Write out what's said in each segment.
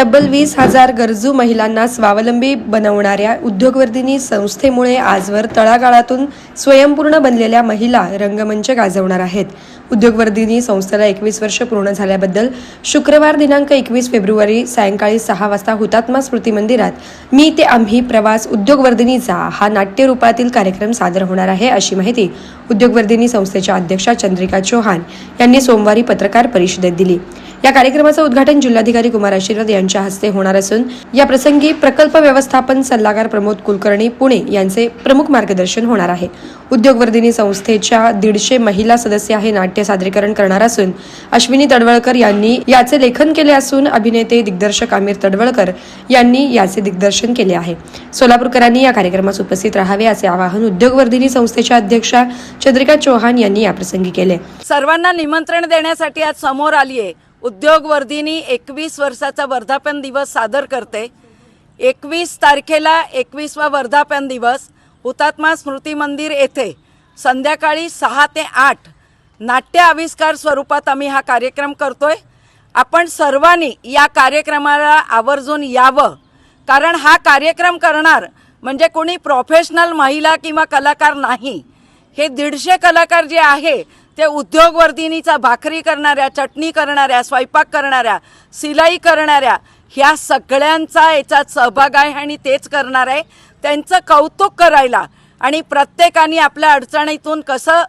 तब्बल वीस हजार गरजू महिलांना स्वावलंबी बनवणाऱ्या उद्योगवर्धिनी संस्थेमुळे आजवर तळागाळातून स्वयंपूर्ण बनलेल्या महिला रंगमंच गाजवणार आहेत. उद्योगवर्धिनी संस्थेला एकवीस वर्ष पूर्ण झाल्याबद्दल शुक्रवार दिनांक एकवीस फेब्रुवारी सायंकाळी सहा वाजता हुतात्मा स्मृती मंदिरात मी ते आम्ही प्रवास उद्योगवर्धिनीचा हा नाट्यरूपातील कार्यक्रम सादर होणार आहे अशी माहिती उद्योगवर्धिनी संस्थेच्या अध्यक्षा चंद्रिका चौहान यांनी सोमवारी पत्रकार परिषदेत दिली. या कार्यक्रमाचं उद्घाटन जिल्हाधिकारी कुमार आशीर्वाद यांच्या हस्ते होणार असून या प्रसंगी प्रकल्प व्यवस्थापन सल्लागार प्रमोद कुलकर्णी पुणे यांचे प्रमुख मार्गदर्शन होणार आहे. उद्योगवर्धिनी संस्थेच्या दीडशे महिला सदस्य हे नाट्य सादरीकरण करणार असून अश्विनी तडवळकर यांनी याचे लेखन केले असून अभिनेते दिग्दर्शक आमिर तडवळकर यांनी याचे दिग्दर्शन केले आहे. सोलापूरकरांनी या कार्यक्रमास उपस्थित राहावे असे आवाहन उद्योगवर्धिनी संस्थेच्या अध्यक्षा चंद्रिका चौहान यांनी याप्रसंगी केले. सर्वांना निमंत्रण देण्यासाठी आज समोर आली आहे उद्योगवर्धिनी एकवीस वर्षाचा वर्धापन दिवस सादर करते. एकवीस तारखेला एकवीसवा वर्धापन दिवस हुतात्मा स्मृती मंदिर येथे संध्याकाळी सहा ते आठ नाट्य आविष्कार स्वरूपात आम्ही हा कार्यक्रम करतोय. आपण सर्वांनी या कार्यक्रमाला आवर्जून यावं. कारण हा कार्यक्रम करणार म्हणजे कोणी प्रोफेशनल महिला किंवा कलाकार नाही. हे दीडशे कलाकार जे आहे ते उद्योगवर्धिनीचा भाकरी करणाऱ्या चटणी करणाऱ्या स्वयंपाक करणाऱ्या सिलाई करणाऱ्या ह्या सगळ्यांचा याच्यात सहभाग आहे आणि तेच करणार आहे. त्यांचं कौतुक करायला आणि प्रत्येकाने आपल्या अडचणीतून कसं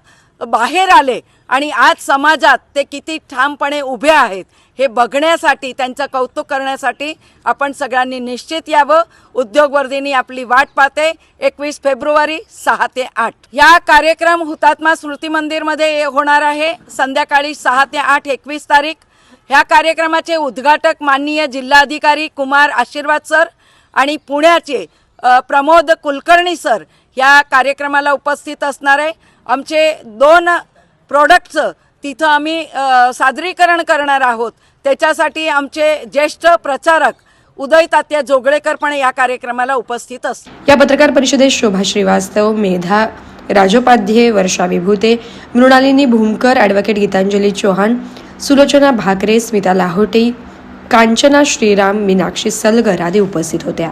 बाहेर आले आणि आज समाजात ते किती ठामपणे उभे आहेत हे बघण्यासाठी त्यांचं कौतुक करण्यासाठी आपण सगळ्यांनी निश्चित यावं. उद्योगवर्धिनी आपली वाट पाहते. एकवीस फेब्रुवारी सहा ते आठ. या कार्यक्रम हुतात्मा स्मृती मंदिरमध्ये होणार आहे. संध्याकाळी सहा ते आठ एकवीस तारीख. ह्या कार्यक्रमाचे उद्घाटक माननीय जिल्हाधिकारी कुमार आशीर्वाद सर आणि पुण्याचे प्रमोद कुलकर्णी सर या कार्यक्रमाला उपस्थित असणार आहे. आमचे दोन प्रोडक्टचं तिथं आम्ही सादरीकरण करणार आहोत. त्याच्यासाठी आमचे ज्येष्ठ प्रचारक उदय तात्या जोगळेकर पण या कार्यक्रमाला उपस्थित अस या पत्रकार परिषदेत शोभा श्रीवास्तव मेधा राजोपाध्ये वर्षा विभूते मृणालिनी भूमकर ॲडव्होकेट गीतांजली चौहान सुलोचना भाकरे स्मिता लाहोटे कांचना श्रीराम मीनाक्षी सलगर आदी उपस्थित होत्या.